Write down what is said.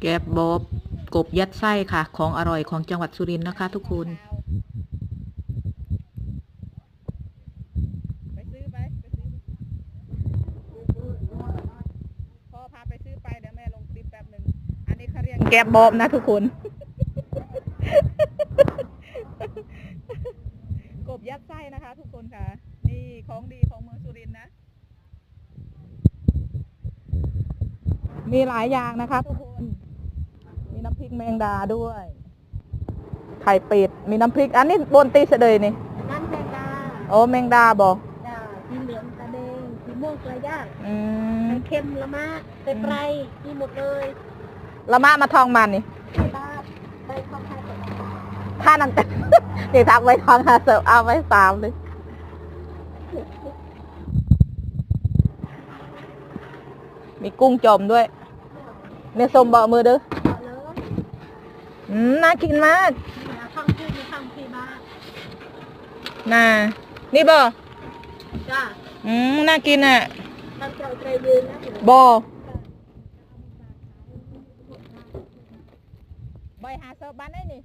แกบบบกบยัดไส้ค่ะ ของอร่อยของจังหวัดสุรินทร์นะคะ ทุกคนไปซื้อไปไปซื้อพ่อพาไปซื้อไปเดี๋ยวแม่ลงคลิปแป๊บหนึ่งอันนี้เขาเรียกแกบบอบนะทุกคน กบยัดไส้นะคะ ทุกคนค่ะ นี่ของดีของเมืองสุรินทร์นะมีหลายอย่างนะคะทุกคนมีน้ำพ ริกแมงดาด้วย ไข่เป็ด มีน้ำพริก อันนี้บนตีเสดยนี่ นั่นแมงดาโอ้แมงดาบอกจ้าสีเหลืองตาแดงสีม่วงปลาย่างอืมไข่เค็มละมะเป็ดไรมีหมดเลยละมะมาทองมันนี่ไข่บ้าใบข้าวไข่เป็ดถ้านังเด็กทักไว้ทองหาเสิร์ฟเอาไว้สามเลย มีกุ้งจมด้วย เนี่ยสมบะมือเด้อเน่ากินมากข้างพี่มีข้างพี่มากน่านี่บ่จ้าอืมน่ากินอะทบ่ใบหาเสิร์บ้านได้นี่